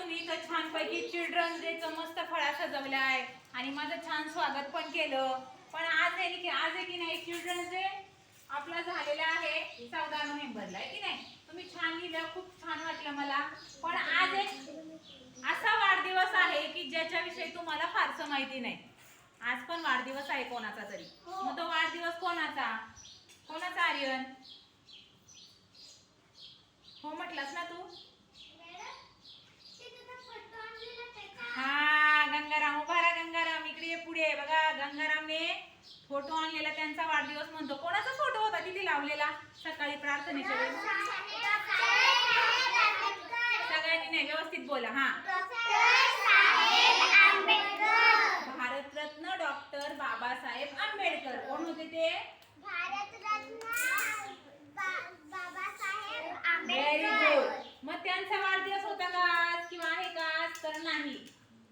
तुम्ही इथं छानपैकी चिल्ड्रन डेचं मस्त फळा सजवलाय आणि माझं छान स्वागत पण केलं. पण आज आहे की आज आहे की नाही चिल्ड्रन्स डे आपला झालेला आहे चौदा नोव्हेंबरला आहे की नाही? तुम्ही छान लिहिलं खूप छान वाटलं मला. पण आज एक असा वाढदिवस आहे की ज्याच्याविषयी तुम्हाला फारसं माहिती नाही. आज पण वाढदिवस आहे कोणाचा तरी. मग तो वाढदिवस कोणाचा? कोणाचा आर्यन? फोटो आणलेला त्यांचा वाढदिवस म्हणतो. कोणाचा फोटो होता तिथे लावलेला? सकाळी प्रार्थनेच्या वेळेस सगळ्यांनी नाही व्यवस्थित बोला हा. भारतरत्न डॉक्टर बाबासाहेब आंबेडकर. कोण होते ते? व्हेरी गुड मग त्यांचा वाढदिवस होता का आज? किंवा आहे का तर नाही.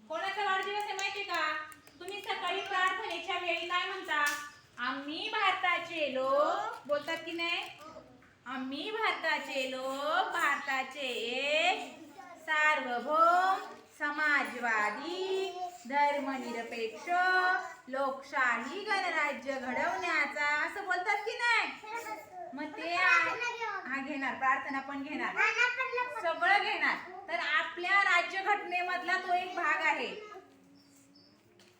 कोणाचा वाढदिवस आहे माहितीये का तुम्ही सकाळी प्रार्थनेच्या वेळी काय म्हणता आम्ही भारताचे लोक बोलतात की नाही? आम्ही भारताचे लोक भारताचे एक सार्वभौम समाजवादी धर्मनिरपेक्ष लोकशाही गणराज्य घडवण्याचा. असं बोलतात की नाही? मग ते हा घेणार प्रार्थना पण घेणार. सगळं घेणार. तर आपल्या राज्यघटनेमधला तो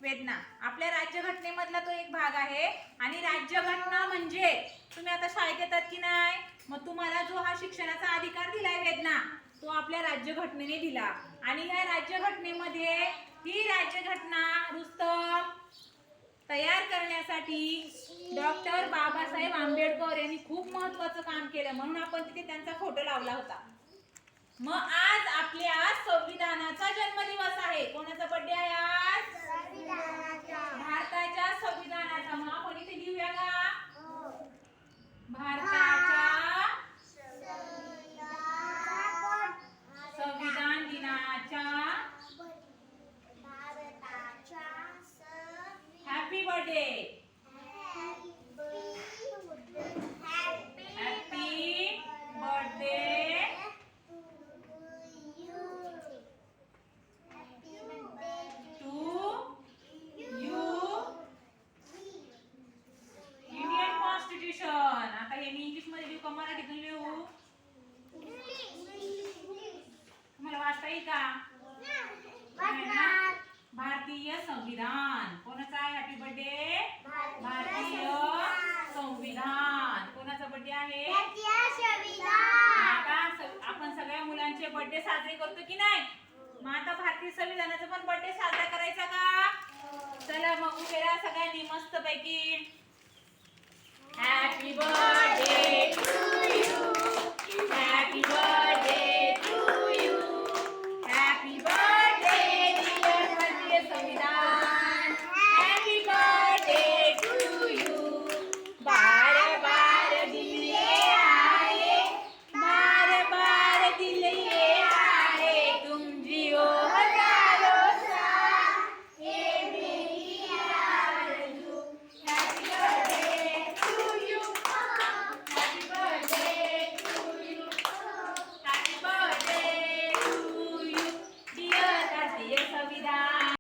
वेदना. आपल्या राज्यघटनेमधला तो एक भाग आहे. आणि राज्यघटना म्हणजे तुम्ही आता शाळेत येतात की नाही? मग तुम्हाला जो हा शिक्षणाचा अधिकार दिलाय वेदना तो आपल्या राज्यघटनेने दिला. आणि या राज्यघटनेमध्ये ही राज्यघटना रुस्तम तयार करण्यासाठी डॉक्टर बाबासाहेब आंबेडकर यांनी खूप महत्वाचं काम केलं. म्हणून आपण तिथे त्यांचा फोटो लावला होता. मग आज आपल्या संविधानाचा जन्मदिवस आहे कोणाचा बर्थडे आहे आज भारताच्या संविधानाचा मग आपण इथे लिहूया का भारताच्या संविधान दिनाच्या happy birthday happy birthday to you Indian constitution आता हे मी इंग्लिशमध्ये लिहू का मराठीतून लिहू तुम्हाला वाचता येईल का? भारतीय संविधान. कोणाचा आहे? हॅपी बर्थडे भारतीय संविधान. कोणाचा बर्थडे आहे? आता आपण सगळ्या मुलांचे बर्थडे साजरे करतो की नाही? मग आता भारतीय संविधानाचा पण बर्थडे साजरा करायचा का? चला मग उभे राहा सगळ्यांनी मस्त पैकी हॅपी बर्थडे